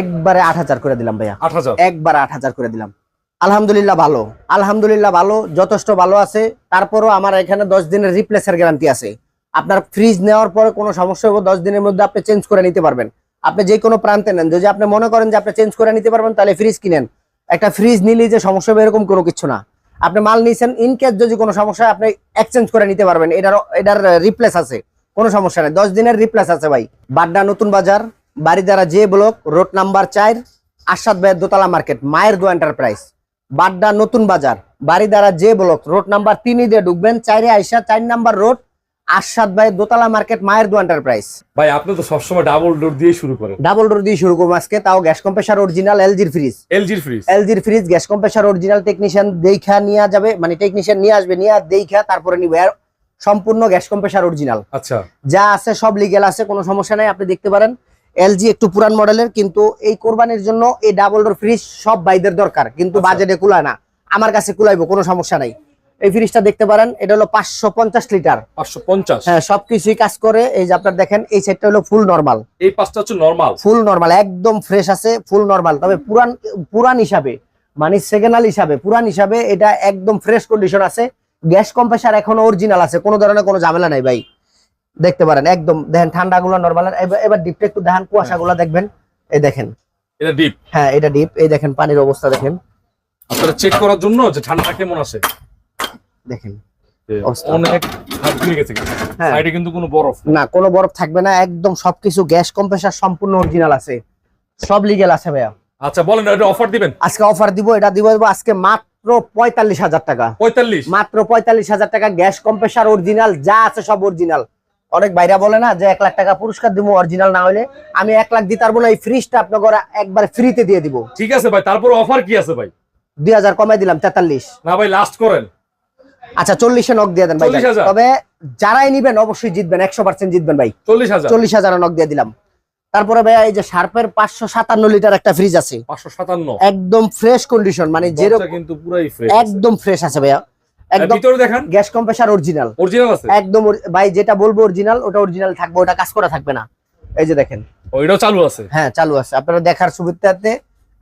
একবারে আট হাজার করে দিলাম ভাইয়া। আট হাজার? একবার আট হাজার করে দিলাম। আলহামদুলিল্লাহ ভালো। আলহামদুলিল্লাহ ভালো যথেষ্ট ভালো আছে। তারপরও আমার এখানে দশ দিনের রিপ্লেসের গ্যারান্টি আছে। আপনার ফ্রিজ নেওয়ার পরে কোনো সমস্যা হবে দশ দিনের মধ্যে আপনি চেঞ্জ করে নিতে পারবেন। আপনি যে কোনো প্রান্তে নেন। যদি আপনি মনে করেন যে আপনি চেঞ্জ করে নিতে পারবেন তাহলে ফ্রিজ কিনেন। একটা ফ্রিজ নিলে যে সমস্যা হবে এরকম কোনো কিছু না। আপনি মাল নিয়েছেন ইন কেস যদি কোনো সমস্যা আপনি এক্সচেঞ্জ করে নিতে পারবেন। এটার এটার রিপ্লেস আছে। কোনো সমস্যা নেই। দশ দিনের রিপ্লেস আছে ভাই। বাড্ডা নতুন বাজার। বাড়িদারা যে ব্লক রোড নাম্বার চার আশাদ ভাইয়ের দোতলা মার্কেট মায়ের দো এন্টারপ্রাইজ। বাড্ডা নতুন বাজার বাড়িদারা যে ব্লক রোড নাম্বার তিনই দিয়ে ঢুকবেন চারে আইসা চার নাম্বার রোড আশাদ ভাইয়ের দোতলা মার্কেট মায়ের দো এন্টারপ্রাইজ। ভাই আপনি তো সবসময় ডাবল ডোর দিয়ে শুরু করেন। ডাবল ডোর দিয়ে শুরু করব আজকে তাও গ্যাস কম্প্রেসার অরিজিনাল এলজির ফ্রিজ এলজির fridge এলজির fridge gas compressor original technician দেখা নিয়ে যাবে মানে টেকনিশিয়ান নিয়ে আসবে নিয়ে দেখা তারপরে নিবে আর সম্পূর্ণ গ্যাস কম্প্রেসার অরিজিনাল আচ্ছা। যা আছে সব লিগেল আছে কোনো সমস্যা নাই আপনি দেখতে পারেন। এলজি একটু পুরান মডেলের কিন্তু এই কোরবানির জন্য এই ডাবল ডোর ফ্রিজ সব বাইদের দরকার কিন্তু আচ্ছা। বাজেটে কুলায় না। আমার কাছে কুলাইবো কোনো সমস্যা নাই। এই ফ্রিজটা দেখতে পারেন এটা হলো পাঁচশো পঞ্চাশ লিটার পাঁচশো পঞ্চাশ? হ্যাঁ সবকিছুই কাজ করে এই যে আপনার দেখেন এই সেটটা হলো ফুল নর্মাল এই পাঁচটা হচ্ছে নর্মাল ফুল নর্মাল একদম ফ্রেশ আছে ফুল নর্মাল তবে পুরান পুরান হিসাবে মানে সেকেন্ডাল হিসাবে পুরান হিসাবে এটা একদম ফ্রেশ কন্ডিশন আছে। গ্যাস কম্প্রেসার এখনও অরিজিনাল আছে কোনো ধরনের কোনো ঝামেলা নাই ভাই। দেখতে পারেন একদম দেখেন ঠান্ডা গুলো নর্মাল এবার ডিপটা একটু দেখেন কুয়াশা গুলো দেখবেন এই দেখেন। এটা ডিপ হ্যাঁ এটা ডিপ এই দেখেন পানির অবস্থা দেখেন। আপনারা চেক করার জন্য যে ঠান্ডা কেমন আছে। দেখেন। অনেক হ্যাঁ। সাইডে কিন্তু কোনো বরফ না কোনো বরফ থাকবে না একদম সবকিছু গ্যাস কম্প্রেসার সম্পূর্ণ অরিজিনাল আছে। সব লিগেল আছে ভাইয়া। আচ্ছা বলেন এটা অফার দিবেন? আজকে অফার দিব এটা দিব আজকে মাত্র পঁয়তাল্লিশ হাজার টাকা। পঁয়তাল্লিশ? মাত্র পঁয়তাল্লিশ হাজার টাকা গ্যাস কম্প্রেসার অরিজিনাল যা আছে সব অরিজিনাল অনেক বাইরা বলে না যে এক লাখ টাকা পুরস্কার দিব অরিজিনাল না হলে আমি এক লাখ দিতে পারব না এই ফ্রিজটা আপনাকে একবার ফ্রিতে দিয়ে দিব। ঠিক আছে ভাই তারপর অফার কি আছে ভাই? দুই হাজার কমাই দিলাম তেতাল্লিশ। না ভাই লাস্ট করেন। আচ্ছা চল্লিশে নক দিয়ে দেন ভাই তবে যারাই নিবেন অবশ্যই জিতবেন একশো পার্সেন্ট জিতবেন ভাই। চল্লিশ হাজার। চল্লিশ হাজার নক দিয়ে দিলাম। তারপরে ভাইয়া এই যে শার্পের পাঁচশো সাতান্ন লিটার একটা ফ্রিজ আছে। পাঁচশো সাতান্ন। একদম ফ্রেশ কন্ডিশন মানে যেরকম কিন্তু পুরাই ফ্রেশ একদম ফ্রেশ আছে ভাইয়া। একদম ভিতরে দেখান। গ্যাস কম্প্রেসার অরিজিনাল অরিজিনাল আছে? একদম ভাই যেটা বলব অরিজিনাল ওটা অরিজিনাল থাকবে ওটা কাজ করা থাকবে না। এই যে দেখেন। ওইটাও চালু আছে? হ্যাঁ চালু আছে। আপনারা দেখার সুবিধাতে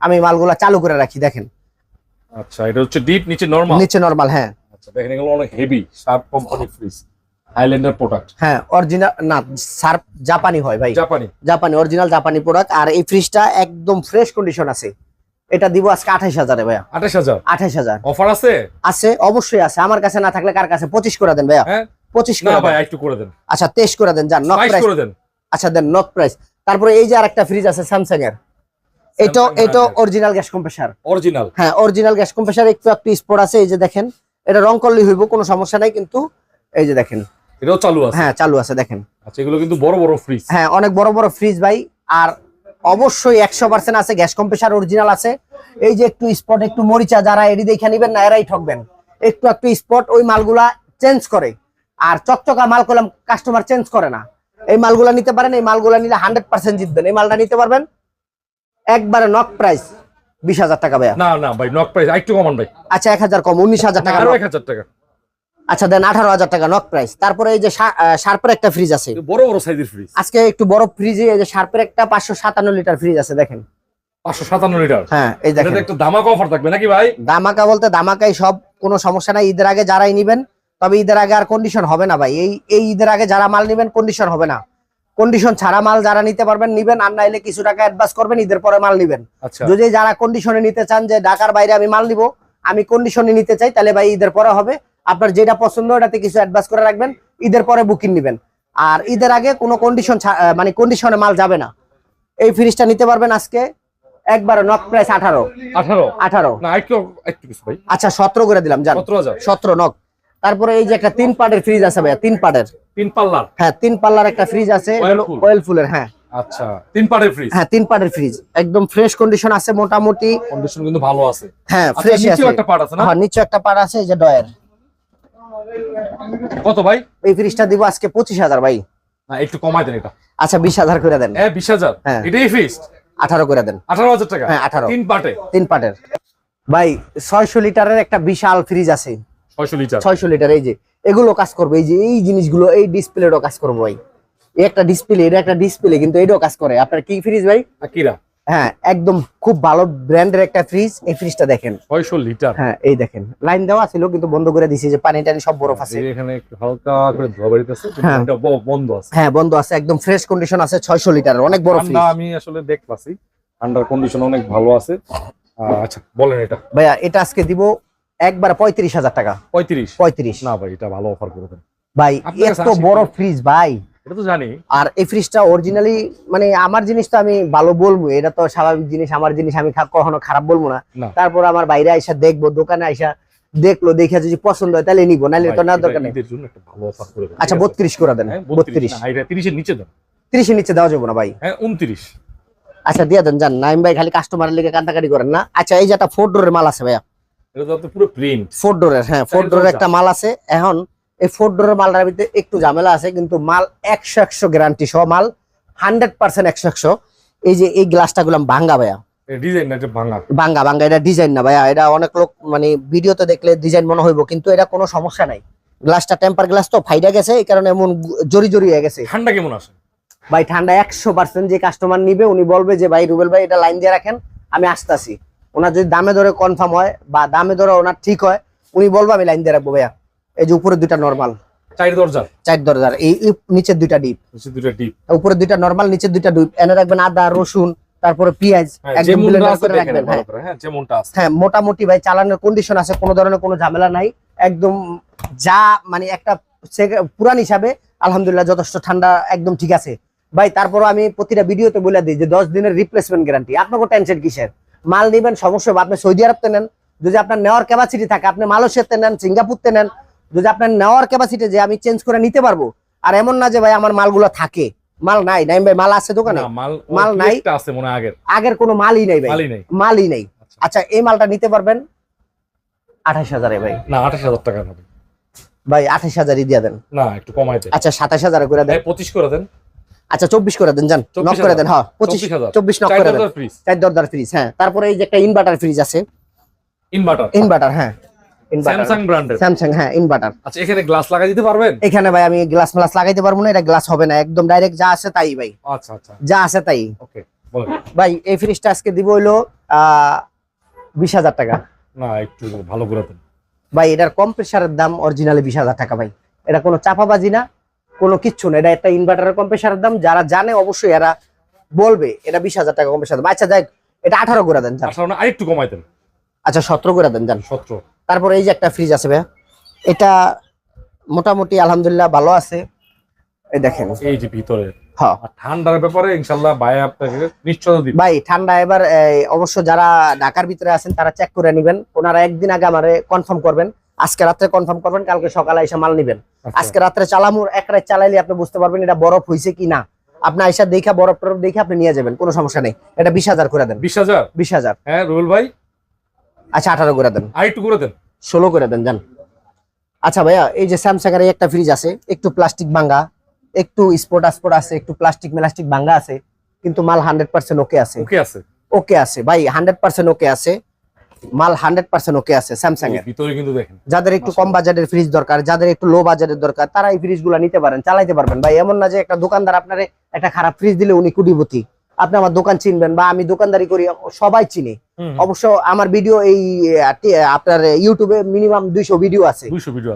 আমি মালগুলা চালু করে রাখি দেখেন। আচ্ছা এটা হচ্ছে ডিপ নিচে নরমাল নিচে নরমাল হ্যাঁ। আচ্ছা দেখেন এগুলো অনেক heavy Sharp company fridge Highlander product হ্যাঁ অরিজিনাল না জাপানি হয় ভাই। জাপানি জাপানি অরিজিনাল জাপানি প্রোডাক্ট আর এই ফ্রিজটা একদম ফ্রেশ কন্ডিশন আছে। এটা দিব আজকে আঠাইশ হাজারে ভাইয়া। আঠাশ হাজার? আঠাইশ হাজার। অফার আছে? আছে অবশ্যই আছে। আমার কাছে না থাকলে কার কাছে? পঁচিশ করে দেন ভাইয়া। হ্যাঁ? পঁচিশ করে ভাই দেন একটু করে দেন। আচ্ছা তেইশ করে দেন যান নক প্রাইস করে দেন। আচ্ছা দেন নক প্রাইস তারপরে এই যে আরেকটা ফ্রিজ আছে স্যামসাং এর এটা এটা অরিজিনাল গ্যাস কম্প্রেসার অরিজিনাল হ্যাঁ অরিজিনাল গ্যাস কম্প্রেসার একটু একটু স্পট আছে এই যে দেখেন। এটা রং করলে হইব কোনো সমস্যা নাই কিন্তু এই যে দেখেন। এটাও চালু আছে। হ্যাঁ চালু আছে দেখেন। আচ্ছা এগুলো কিন্তু বড় বড় ফ্রিজ হ্যাঁ অনেক বড় বড় ফ্রিজ ভাই। আর অবশ্যই একশো পার্সেন্ট আছে গ্যাস কম্প্রেসার অরিজিনাল আছে। এই যে একটু স্পট একটু মরিচা যারা এডি দেখে নিবেন না এরাই ঠকবেন। একটু একটু স্পট ওই মালগুলা চেঞ্জ করে। আর চকচকা মাল করলাম কাস্টমার চেঞ্জ করে না। এই মালগুলা নিতে পারেন এই মালগুলা নিলে হান্ড্রেড পার্সেন্ট জিতবেন। এই মালটা নিতে পারবেন একবারে নক প্রাইস বিশ হাজার টাকা ভাইয়া। না না ভাই নক প্রাইস একটু কমান ভাই। আচ্ছা এক হাজার কম উনিশ হাজার টাকা আরও এক হাজার টাকা। আচ্ছা দেন আঠারো হাজার টাকা নক প্রাইস তারপরে এই যে শার্পের একটা ফ্রিজ আছে। বড় বড় সাইজের ফ্রিজ আজকে একটু বড় ফ্রিজে এই যে শার্পের একটা পাঁচশো সাতান্ন লিটার ফ্রিজ আছে দেখেন। পাঁচশো সাতান্ন লিটার? হ্যাঁ এই দেখেন। এটাতে একটা অফার থাকবে নাকি ভাই? দামাকা বলতে দামাকাই সব কোনো সমস্যা নাই। ঈদের আগে যারাই নিবেন তবে ঈদের আগে আর কন্ডিশন হবে না ভাই। এই এই ঈদের আগে যারা মাল নিবেন কন্ডিশন হবে না। কন্ডিশন ছাড়া মাল যারা নিতে পারবেন নিবেন। আর নাইলে কিছু টাকা অ্যাডভান্স করবেন ঈদের পরে মাল নিবেন। আচ্ছা। যদি যারা কন্ডিশনে নিতে চান যে ঢাকার বাইরে আমি মাল নিব আমি কন্ডিশনে নিতে চাই তাহলে ভাই ঈদের পরে হবে। আপনার যেটা পছন্দ ওটাতে কিছু অ্যাডভান্স করে রাখবেন ঈদের পরে বুকিং নিবেন। আর ঈদের আগে কোনো কন্ডিশন মানে কন্ডিশনে মাল যাবে না। এই ফ্রিজটা নিতে পারবেন আজকে একবারে নক প্রাইস আঠারো। আঠারো? আঠারো। আচ্ছা সতেরো করে দিলাম জান। সতেরো নক তারপরে এই যে একটা তিন পার্টের ফ্রিজ আছে ভাইয়া তিন পার্টের তিন পাল্লার? হ্যাঁ তিন পাল্লার একটা ফ্রিজ আছে। ফুলের হ্যাঁ। আচ্ছা তিন ফ্রিজ হ্যাঁ তিন পার্টের ফ্রিজ একদম ফ্রেশ কন্ডিশন আছে মোটামুটি। কন্ডিশন কিন্তু ভালো আছে। হ্যাঁ আচ্ছা ফ্রেশ আছে। একটা পার্ট আছে না? হ্যাঁ নিচে একটা পার্ট আছে এই যে ডয়ের কত ভাই? এই ফ্রিজটা দিব আজকে পঁচিশ হাজার ভাই। না একটু কমাই দেন এটা। আচ্ছা বিশ হাজার করে দেন। হ্যাঁ বিশ হাজার? হ্যাঁ। এটাই ফিক্সড আঠারো করে দেন। আঠারো হাজার টাকা? হ্যাঁ, 18 তিন পার্টে তিন পার্টের ভাই ছয়শো লিটারের একটা বিশাল ফ্রিজ আছে। ছয়শো লিটার? ছয়শো লিটার এই যে। এগুলো কাজ করবে এই যে এই জিনিসগুলো এই ডিসপ্লেরও কাজ করব ভাই। একটা ডিসপ্লে এটা একটা ডিসপ্লে কিন্তু এটাও কাজ করে। আপনার কি ফ্রিজ ভাই? আকিরা। হ্যাঁ একদম খুব ভালো ব্র্যান্ডের একটা ফ্রিজ এই ফ্রিজটা দেখেন। ছয়শো লিটার। হ্যাঁ এই দেখেন। লাইন দেওয়া ছিল কিন্তু বন্ধ করে দিছি যে পানি টানি সব বরফ আছে। এখানে একটু হালকা করে ধোয়া হ্যাঁ। এটা বন্ধ আছে। হ্যাঁ বন্ধ আছে একদম ফ্রেশ কন্ডিশন আছে ছয়শো লিটার অনেক বড় ফ্রিজ ঠান্ডা আমি আসলে দেখতেছি আন্ডার কন্ডিশন অনেক ভালো আছে। আচ্ছা বলেন এটা। ভাইয়া এটা আজকে দিব একবার পঁয়ত্রিশ হাজার টাকা। পঁয়ত্রিশ? পঁয়ত্রিশ। না ভাই এটা ভালো অফার করে দেন। ভাই এত বড় ফ্রিজ ভাই। এটা তো জানি। আর এই ফ্রিজটা অরিজিনালি মানে আমার জিনিস তো আমি ভালো বলব এটা তো স্বাভাবিক জিনিস আমার জিনিস আমি কখনো খারাপ বলব না। না। তারপর আমার বাইরে আইসা দেখব দোকানে আইসা দেখল দেখে যদি পছন্দ হয় তাহলে নিবো নাহলে তো এটা দরকার নেই। আচ্ছা বত্রিশ করে দেন হ্যাঁ, বত্রিশ। তিরিশের নিচে দেন। ত্রিশের নিচে দেওয়া যাব না ভাই। হ্যাঁ উনত্রিশ। আচ্ছা দিয়ে দেন যান। নাইম ভাই খালি কাস্টমারের লেগে কান্দাকাটি করেন না। আচ্ছা এই যে একটা ফোর ডোরের মাল আছে ভাইয়া। এটা তো পুরো প্রিন্ট ফোর ডোরের হ্যাঁ ফোর ডোরের একটা মাল আছে। এখন এই ফোর ডোরের মালটার ভিতরে একটু ঝামেলা আছে কিন্তু মাল একশো একশো গ্যারান্টি সহ মাল হান্ড্রেড পার্সেন্ট একশো একশো। এই যে এই গ্লাসটা গুলাম ভাঙ্গা ভাইয়া। ডিজাইন না এটা ডিজাইন না ভাইয়া এটা অনেক লোক মানে ভিডিওতে দেখলে ডিজাইন মনে হইব কিন্তু এটা কোনো সমস্যা নাই। গ্লাসটা টেম্পার গ্লাস তো ফাইডা গেছে এই কারণে এমন জরি জরি হয়ে গেছে। ঠান্ডা কেমন আসে ভাই ঠান্ডা একশো পার্সেন্ট যে কাস্টমার নিবে উনি বলবে যে ভাই রুবেল ভাই এটা লাইন দিয়ে রাখেন আমি আসতাছি। ওনার যদি দামে ধরে কনফার্ম হয় বা দামে ধরে ওনার ঠিক হয় উনি বলব আমি লাইন দিয়ে রাখব ভাইয়া। এই যে উপরে দুইটা নরমাল চার চার দরজার এই নিচের দুইটা ডিপ হচ্ছে দুটো ডিপ উপরে দুইটা নর্মাল নিচের দুইটা ডিপ এনে রাখবেন আদা রসুন তারপরে পেঁয়াজ হ্যাঁ হ্যাঁ। যেমনটা আছে। হ্যাঁ মোটামুটি ভাই চালানোর কন্ডিশন আছে কোনো ধরনের কোনো ঝামেলা নাই। একদম যা মানে একটা পুরান হিসাবে আলহামদুলিল্লাহ যথেষ্ট ঠান্ডা একদম ঠিক আছে। ভাই তারপরও আমি প্রতিটা ভিডিওতে বলে দিই যে দশ দিনের রিপ্লেসমেন্ট গ্যারান্টি আপনাকে টেনশন কিসের? মাল নিবেন সমস্যা আপনি সৌদি আরবতে নেন। যদি আপনার নেওয়ার ক্যাপাসিটি থাকে আপনি মালয়েশিয়াতে নেন সিঙ্গাপুরতে নেন যদি আপনার নেওয়ার ক্যাপাসিটি যে আমি চেঞ্জ করে নিতে পারব আর এমন না যে ভাই আমার মালগুলো থাকে। মাল নাই নাই ভাই মাল আছে দোকানে? মাল নাই। একটা আছে মনে আগের। আগের কোনো মালই নাই ভাই। মালই নেই। আচ্ছা। আচ্ছা এই মালটা নিতে পারবেন? আঠাশ হাজারে ভাই। না আঠাশ হাজার টাকা হবে। ভাই আঠাশ হাজারই দিয়ে দেন। না একটু কমাই দেন। আচ্ছা সাতাশ হাজারে করে দেন। পঁচিশ করে দেন। আচ্ছা চব্বিশ করে দেন 24 নক করে দেন হ্যাঁ পঁচিশ চব্বিশ নক করে দেন। চার দরদার ফ্রিজ হ্যাঁ। তারপরে এই যে একটা ইনভার্টার ফ্রিজ আছে। ইনভার্টার ইনভার্টার হ্যাঁ। স্যামসাং ব্র্যান্ডের স্যামসাং হ্যাঁ ইনভার্টার আচ্ছা এখানে গ্লাস লাগাই দিতে পারবেন? এখানে ভাই আমি গ্লাস ফ্লাস লাগাইতে পারব না এটা গ্লাস হবে না একদম ডাইরেক্ট যা আছে তাই ভাই। আচ্ছা আচ্ছা। যা আছে তাই। ওকে ভাই এই ফ্রিজটা আজকে দিব হইল বিশ হাজার টাকা। না একটু ভালো করে ভাই এটার কম্প্রেসারের দাম অরিজিনালি বিশ হাজার টাকা ভাই। এটা কোনো চাপাবাজি না কোনো কিচ্ছু না এটা একটা ইনভার্টারের কম্প্রেসারের দাম। যারা জানে অবশ্যই এরা বলবে এটা বিশ হাজার টাকা কম্প্রেসার দাম। আচ্ছা যাই এটা আঠারো করে দেন যান। আসলে আরেকটু কমাই দেন। আচ্ছা সতেরো করে দেন যান। সতেরো। তারপরে এই যে একটা ফ্রিজ আছে ভাইয়া এটা মোটামুটি আলহামদুলিল্লাহ ভালো আছে। এই দেখেন। এই যে ভিতরে। হ্যাঁ। ঠান্ডার ব্যাপারে ইনশাল্লাহ ভাই আপনাকে নিশ্চয়তা দিবে। ভাই ঠান্ডা এবার অবশ্য যারা ঢাকার ভিতরে আছেন তারা চেক করে নেবেন। ওনারা একদিন আগে আমারে কনফার্ম করবেন। আজকে রাত্রে কনফার্ম করবেন কালকে সকালে এসে মাল নিবেন। আচ্ছা। আজকে রাত্রে চালামুর এক রাত চালাইলে আপনি বুঝতে পারবেন এটা বরফ হয়েছে কি না। আপনি আইসা দেখা বরফ টরফ দেখে আপনি নিয়ে যাবেন কোনো সমস্যা নেই। এটা বিশ হাজার করে দেন। বিশ হাজার? বিশ হাজার। হ্যাঁ রুবেল ভাই? আচ্ছা আঠারো করে দেন। আরেকটু করে দেন। ষোলো করে দেন যান। আচ্ছা ভাইয়া এই যে স্যামসাং এর একটা ফ্রিজ আছে একটু প্লাস্টিক ভাঙ্গা একটু স্পোর্ট স্পোর্ট আছে একটু প্লাস্টিক মেলাস্টিক ভাঙ্গা আছে কিন্তু মাল হান্ড্রেড পার্সেন্ট ওকে আছে। ওকে আছে। ওকে আছে ভাই হান্ড্রেড পার্সেন্ট ওকে আছে মাল হান্ড্রেড পার্সেন্ট ওকে আছে স্যামসাং এর। ভিতরে কিন্তু দেখেন। যাদের একটু কম বাজারের ফ্রিজ দরকার যাদের একটু লো বাজারের দরকার তারা এই ফ্রিজগুলা নিতে পারেন চালাইতে পারবেন। ভাই এমন না যে একটা দোকানদার আপনার একটা খারাপ ফ্রিজ দিলে উনি কুটিপতি। আপনি আমার দোকান চিনবেন বা আমি দোকানদারি করি সবাই চিনি। অবশ্য আমার ভিডিও এই আপনার ইউটিউবে মিনিমাম দুইশো ভিডিও আছে।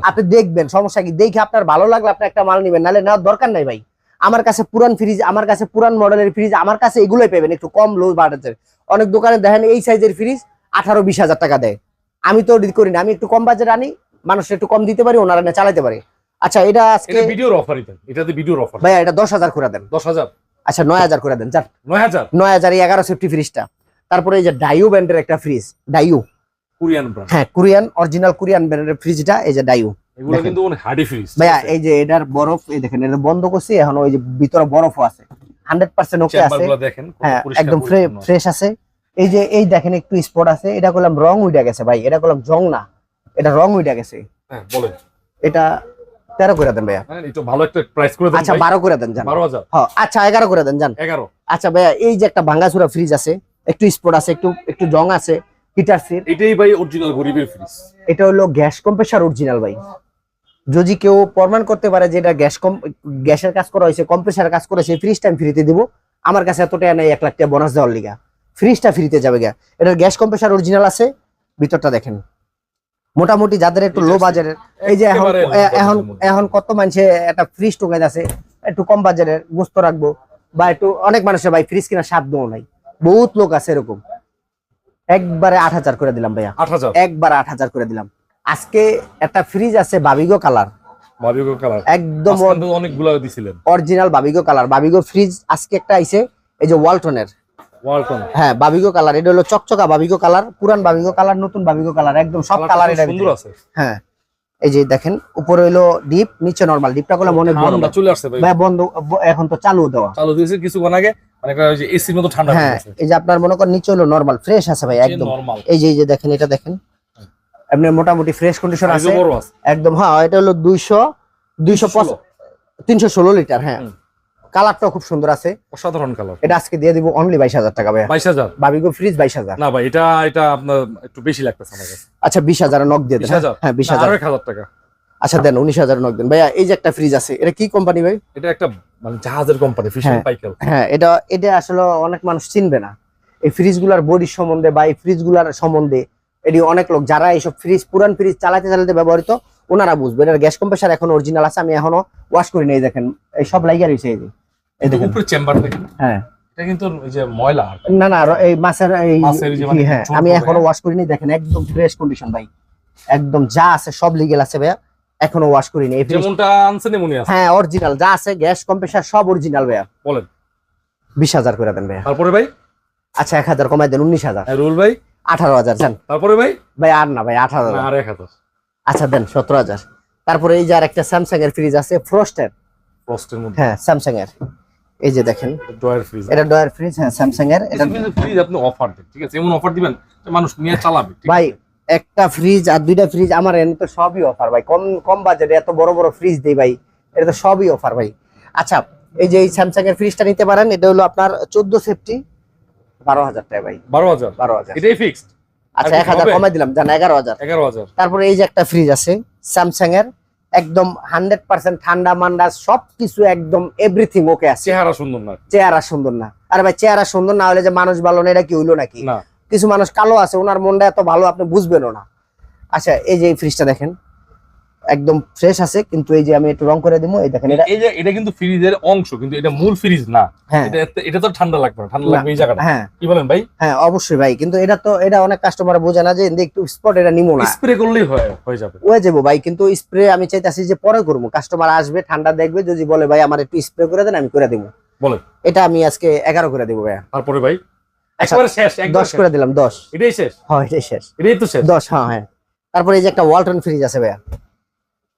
আপনি দেখবেন সমস্যা কি? দেখে আপনার ভালো লাগলে আপনি একটা মাল নেবেন নাহলে নেওয়ার দরকার নাই ভাই। আমার কাছে পুরান ফ্রিজ আমার কাছে পুরান মডেলের ফ্রিজ আমার কাছে এগুলোই পাবেন একটু কম লো বাজেটের অনেক দোকানে দেখেন এই সাইজের ফ্রিজ আঠারো বিশ হাজার টাকা দেয়। আমি তো করি না আমি একটু কম বাজেট আনি মানুষ একটু কম দিতে পারি ওনারা না চালাতে পারে। আচ্ছা এটা আজকে ভিডিওর অফারই দেন এটাতে ভিডিওর অফার ভাইয়া এটা দশ হাজার করে দেন। দশ হাজার? আচ্ছা নয় হাজার করে দেন হাজার? নয় হাজার এই এগারো সেফটি ফ্রিজটা তারপরে এই যে ডাইউ ব্র্যান্ডের একটা ফ্রিজ ডাইউ কোরিয়ান ব্র্যান্ড হ্যাঁ কোরিয়ান অরিজিনাল কোরিয়ান ব্র্যান্ডের ফ্রিজটা এই যে ডাইউ এগুলো কিন্তু অনেক হার্ডি ফ্রিজ ভাইয়া এই যে এটার বরফ এই দেখেন এটা বন্ধ করছি এখন ওই যে ভিতরে বরফও আছে। হান্ড্রেড পার্সেন্ট ওকে আছে। হ্যাঁ একদম ফ্রেশ আছে। এই যে এই দেখেন একটু স্পট আছে। এটা করলাম রং উইটা গেছে ভাই। এটা করলাম জং না। এটা রং উইটা গেছে। হ্যাঁ বলেন। এটা তেরো করে দেন ভাইয়া। হ্যাঁ ভালো একটা প্রাইস করে দেন আচ্ছা বারো করে দেন যান বারো হাজার। আচ্ছা এগারো করে দেন যান এগারো। আচ্ছা ভাইয়া এই যে একটা ভাঙ্গাচুরা ফ্রিজ আছে একটু স্পট আছে একটু একটু জং আছে হিটার সিট এটাই ভাই অরিজিনাল গরিবের ফ্রিজ এটা হলো গ্যাস কম্প্রেসার অরিজিনাল ভাই। যদি কেউ প্রমাণ করতে পারে যে এটা গ্যাস কম গ্যাসের কাজ করা হয়েছে কম্প্রেসারের কাজ করেছে ফ্রিজ টাইম ফ্রিতে দিব। আমার কাছে এত টাকা নেই এক লাখ টাকা বোনাস দেওয়ার লিগা। ফ্রিজটা ফ্রিতে যাবে গা। এটার গ্যাস কম্প্রেসার অরিজিনাল আছে ভিতরটা দেখেন। মোটামুটি যাদের একটু লো বাজারের এই যে এখন এখন এখন কত মানুষে একটা ফ্রিজ টোকাই আছে একটু কম বাজারের গোস্ত রাখব বা একটু অনেক মানুষের ভাই ফ্রিজ কিনা সাধ্য নাই। বহুত লোক আছে এরকম। একবারে আট হাজার করে দিলাম ভাইয়া। আট হাজার? একবার আট হাজার করে দিলাম। আজকে একটা ফ্রিজ আছে বাবিগো কালার মারিও কালার একদম অনেকগুলো দিছিলেন। অরিজিনাল বাবিগো কালার বাবিগো ফ্রিজ আজকে একটা আইছে এই যে ওয়ালটনের ওয়ালটন হ্যাঁ বাবিগো কালার এটা হলো চকচকা বাবিগো কালার পুরান বাবিগো কালার নতুন বাবিগো কালার একদম সব কালার এটা সুন্দর আছে। হ্যাঁ এই যে দেখেন উপরে ডিপ নিচে নরমাল ডিপটা করলে বড় ঠান্ডা চলে আসছে ভাই। ভাই বন্ধ এখন তো চালু দেওয়া। চালু দিয়েছে কিছুক্ষণ আগে। ওই যে এসির মতো ঠান্ডা হ্যাঁ এই যে আপনার মনে করেন নিচে হলো নরমাল ফ্রেশ আছে ভাই একদম। এই যে এই যে দেখেন এটা দেখেন। আপনার মোটামুটি ফ্রেশ কন্ডিশন আছে। একদম হ্যাঁ এটা হলো দুইশো দুইশো তিনশো ষোলো লিটার হ্যাঁ। হুম। কালারটাও খুব সুন্দর আছে। অসাধারণ কালার এটা আজকে দিয়ে দিব অনলি বাইশ হাজার টাকা ভাই বাইশ হাজার? বাবিগো ফ্রিজ বাইশ হাজার। না ভাই এটা এটা আপনার একটু বেশি লাগতেছে আমার কাছে। আচ্ছা বিশ হাজার নক দিয়ে দেন হ্যাঁ। না, হাজার। টাকা। আচ্ছা দেন উনিশ হাজার নক দেন। ভাইয়া এই যে একটা ফ্রিজ আছে এটা কি কোম্পানি ভাই? এটা একটা মানে জাহাজের কোম্পানি ফিশিং। পাইকেল হ্যাঁ এটা এটা আসলে অনেক মানুষ চিনবে না। এই ফ্রিজগুলার বডির সম্বন্ধে বা এই ফ্রিজগুলার সম্বন্ধে এটি অনেক লোক যারা এইসব ফ্রিজ পুরান ফ্রিজ চালাতে চালাতে ব্যবহৃত ওনারা বুঝবে। এটার গ্যাস কম্প্রেসার এখন অরিজিনাল আছে আমি এখনও ওয়াশ করি নাই দেখেন এই সব লাইগার হয়েছে এই যে। এই দেখেন। উপরে চেম্বার দেখেন। হ্যাঁ। এটা কিন্তু ওই যে ময়লা। না না এই মাছের এই মানে হ্যাঁ আমি এখনও। ওয়াশ করিনি দেখেন একদম ফ্রেশ কন্ডিশন ভাই। একদম যা আছে সব লিগেল আছে ভাইয়া। এখনও ওয়াশ করিনি। যেমনটা আনছেন এমনই আছে। হ্যাঁ অরিজিনাল যা আছে গ্যাস কম্প্রেসার সব অরিজিনাল ভাইয়া। বলেন। বিশ হাজার করে দেন ভাইয়া। তারপরে ভাই? আচ্ছা এক হাজার কমাই দেন উনিশ হাজার। হ্যাঁ, রুল ভাই? আঠারো হাজার যান তারপরে ভাই? ভাই আর না ভাই আঠারো না, হাজার আর এক হাজার। আচ্ছা দেন সতেরো হাজার। তারপরে এই যে আর একটা স্যামসাং এর ফ্রিজ আছে ফ্রস্টের ফ্রস্টের মধ্যে। হ্যাঁ স্যামসাং এর। এই যে দেখেন ড্রয়ার ফ্রিজ এটা ডয়ার ফ্রিজ হ্যাঁ স্যামসাং এর। এটা ফ্রিজ আপনি অফার দেন ঠিক আছে? এমন অফার দিবেন মানুষ নিয়ে চালাবে ভাই? একটা ফ্রিজ আর দুইটা ফ্রিজ আমার এনে তো সবই অফার ভাই। কম কম বাজেটে এত বড় বড় ফ্রিজ দেই ভাই। এটা তো সবই অফার ভাই। আচ্ছা এই যে এই স্যামসাং এর ফ্রিজটা নিতে পারেন এটা হলো আপনার চোদ্দ সেফটি বারো হাজার টাকা ভাই। বারো হাজার? বারো হাজার। এটাই ফিক্সড আচ্ছা এক হাজার? কমাই দিলাম জান এগারো হাজার। এগারো হাজার। তারপরে এই যে একটা ফ্রিজ আছে স্যামসাং এর একদম হান্ড্রেড পার্সেন্ট ঠান্ডা মান্ডা সবকিছু একদম এভরিথিং ওকে আছে। চেহারা সুন্দর না। চেহারা সুন্দর না। আরে ভাই চেহারা সুন্দর না হলে যে মানুষ ভালো না এটা কি হইল নাকি? না। কিছু মানুষ কালো আছে ওনার মনটা এত ভালো আপনি বুঝবেনও না। আচ্ছা এই যে এই ফ্রিজটা দেখেন একদম ফ্রেশ আছে কিন্তু এই যে আমি একটু রং করে দিব এই দেখেন এটা এই যে এটা কিন্তু ফ্রিজের অংশ কিন্তু এটা মূল ফ্রিজ না। হ্যাঁ। এটা এটা তো ঠান্ডা লাগবে না ঠান্ডা লাগবে এই জায়গাটা। হ্যাঁ। কি বলেন ভাই? হ্যাঁ অবশ্যই ভাই কিন্তু এটা তো এটা অনেক কাস্টমার বোঝে না যে একটু স্পট এটা নিমো না। স্প্রে করলেই হয় হয়ে যাবে। হয়ে যাব ভাই কিন্তু স্প্রে আমি চাইতাছি যে পরে করব। কাস্টমার আসবে ঠান্ডা দেখবে যদি বলে ভাই আমার একটু স্প্রে করে দেন আমি করে দেবো। বলেন। এটা আমি আজকে এগারো করে দেবো ভাইয়া। তারপরে ভাই? একবারে শেষ একদম দশ করে দিলাম দশ। এটাই শেষ? হ্যাঁ এটাই শেষ। এটাই তো শেষ। দশ হ্যাঁ হ্যাঁ। তারপরে এই যে একটা ওয়ালটন ফ্রিজ আছে ভাইয়া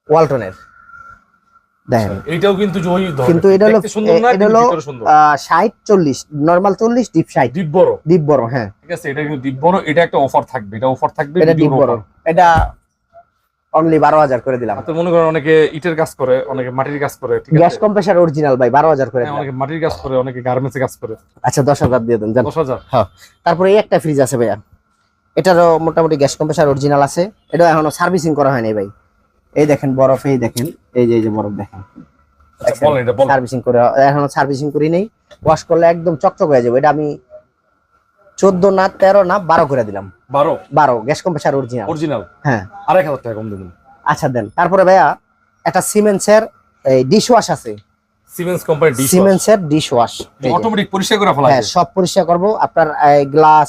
ওয়ালটনের দেখেন। এইটাও কিন্তু ওই কিন্তু এটা হলো এটা হলো ভিতরে সুন্দর? ষাট চল্লিশ নর্মাল চল্লিশ ডিপ ষাট। ডিপ বড়। ডিপ বড় হ্যাঁ। ঠিক আছে এটা কিন্তু ডিপ বড় এটা একটা অফার থাকবে এটা অফার থাকবে এটা ডিপ বড়। এটা অনলি বারো হাজার করে দিলাম। হাতে মনে করেন অনেকে ইটের কাজ করে অনেকে মাটির কাজ করে গ্যাস কম্প্রেসার অরিজিনাল ভাই বারো হাজার করে হ্যাঁ, অনেকে মাটির কাজ করে অনেকে গার্মেন্টস কাজ করে। আচ্ছা দশ হাজার দিয়ে দেন দশ হাজার? তারপরে এই একটা ফ্রিজ আছে ভাইয়া। এটারও মোটামুটি গ্যাস কম্প্রেসার অরিজিনাল আছে। এটা এখনও সার্ভিসিং করা হয়নি ভাই। এই দেখেন বরফ এই দেখেন এই যে এই যে বরফ দেখেন। আচ্ছা সার্ভিসিং করে এখনও সার্ভিসিং করি নেই। ওয়াশ করলে একদম চকচক হয়ে যাবে। এটা আমি চোদ্দ না তেরো না বারো করে দিলাম। বারো? বারো গ্যাস কম্প্রেসার অরিজিনাল অরিজিনাল হ্যাঁ। আর এক হাজার টাকা কম দেবেন। আচ্ছা দেন। তারপরে ভাইয়া একটা সিমেন্সের এই ডিশ ওয়াশ আছে সিমেন্স কোম্পানি ডিশ সিমেন্সের ডিশ ওয়াশ অটোমেটিক পরিষ্কার করে ফেলা হ্যাঁ সব পরিষ্কার করব। আপনার গ্লাস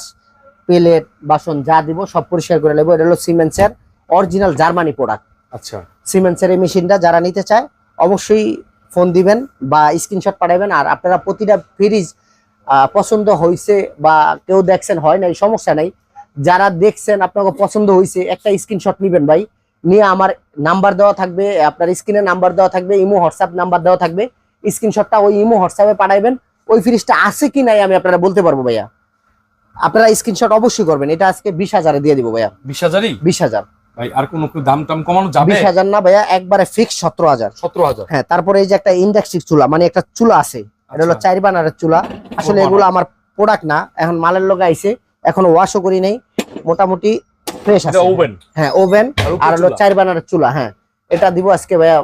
প্লেট বাসন যা দিব সব পরিষ্কার করে নেব। এটা হলো সিমেন্সের অরিজিনাল জার্মানি প্রোডাক্ট আচ্ছা। সিমেন্সের এই মেশিনটা যারা নিতে চায় অবশ্যই ফোন দিবেন বা স্ক্রিনশট পাঠাবেন। আর আপনারা প্রতিটা ফ্রিজ পছন্দ হয়েছে বা কেউ দেখছেন হয় নাই সমস্যা নাই। যারা দেখছেন আপনাকে পছন্দ হয়েছে একটা স্ক্রিনশট নিবেন ভাই। নিয়ে আমার নাম্বার দেওয়া থাকবে আপনার স্ক্রিনে নাম্বার দেওয়া থাকবে ইমো হোয়াটসঅ্যাপ নাম্বার দেওয়া থাকবে। স্ক্রিনশটটা ওই ইমো হোয়াটসঅ্যাপে পাঠাইবেন। ওই ফ্রিজটা আছে কি নাই আমি আপনারা বলতে পারব ভাইয়া। আপনারা স্ক্রিনশট অবশ্যই করবেন। এটা আজকে বিশ হাজারে দিয়ে দিব ভাইয়া। বিশ হাজারই? বিশ হাজার। ভাই আর কোনো দাম টাম কমানো যাবে? বিশ হাজার না ভাইয়া একবারে ফিক্স সতেরো হাজার। সতেরো হাজার? হ্যাঁ তারপরে এই যে একটা ইন্ডাকট্রিক চুলা মানে একটা চুলা আছে। এটা হলো আচ্ছা। চার বানারের চুলা। আসলে এগুলো আমার প্রোডাক্ট না এখন মালের লোক আইছে এখনও ওয়াশও করি নাই মোটামুটি ফ্রেশ আছে। ওভেন হ্যাঁ ওভেন আর হলো। চার বানারের চুলা হ্যাঁ। এটা দিব আজকে ভাইয়া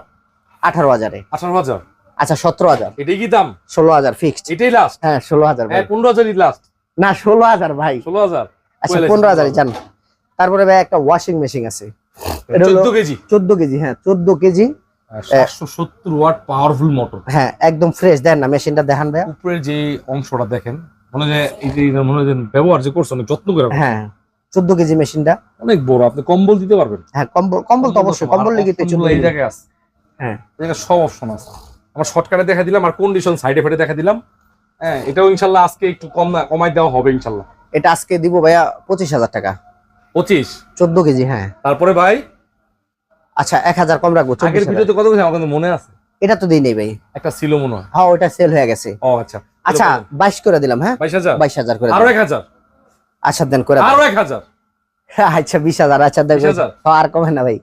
আঠারো হাজারে। আঠারো হাজার? আচ্ছা সতেরো হাজার। এটাই কি দাম? ষোলো হাজার ফিক্সড এটাই লাস্ট হ্যাঁ ষোলো হাজার ভাই। হ্যাঁ পনেরো হাজারই লাস্ট না ষোলো হাজার ভাই। ষোলো হাজার? আচ্ছা পনেরো হাজারই জান। তারপরে ভাই একটা ওয়াশিং মেশিন আছে। চোদ্দ কেজি? চোদ্দ কেজি হ্যাঁ চোদ্দ কেজি। সাতশো সত্তর ওয়াট পাওয়ারফুল মোটর হ্যাঁ একদম ফ্রেশ দেন না মেশিনটা দেখান ভাইয়া। উপরের যে অংশটা দেখেন মনে হয় এই যে মনে হয় ব্যবহার যে করছে অনেক যত্ন করে হ্যাঁ চোদ্দ কেজি মেশিনটা। অনেক বড় আপনি কম্বল দিতে পারবেন। হ্যাঁ কম্বল কম্বল তো অবশ্যই কম্বল লেগে তো এই জায়গায় আছে। হ্যাঁ। এই জায়গায় সব অপশন আছে। আমার শর্টকাটে দেখা দিলাম আর কন্ডিশন সাইডে ফেটে দেখা দিলাম। হ্যাঁ এটাও ইনশাল্লাহ আজকে একটু কম কমাই দেওয়া হবে ইনশাল্লাহ। এটা আজকে দিব ভাইয়া পঁচিশ হাজার টাকা। পঁচিশ? চোদ্দ কেজি হ্যাঁ। তারপরে ভাই? আচ্ছা এক হাজার কম রাখব আগের ভিডিওতে কত বলছি আমার কিন্তু মনে আছে। এটা তো দিই নেই ভাই। একটা ছিল মনে হয়। হ্যাঁ ওটা সেল হয়ে গেছে। ও আচ্ছা। আচ্ছা বাইশ করে দিলাম হ্যাঁ? বাইশ হাজার? বাইশ হাজার করে আরও। এক হাজার? আচ্ছা দেন করে। আরও এক হাজার? আচ্ছা বিশ হাজার আচ্ছা দেখো 20,000? আর কমে না ভাই।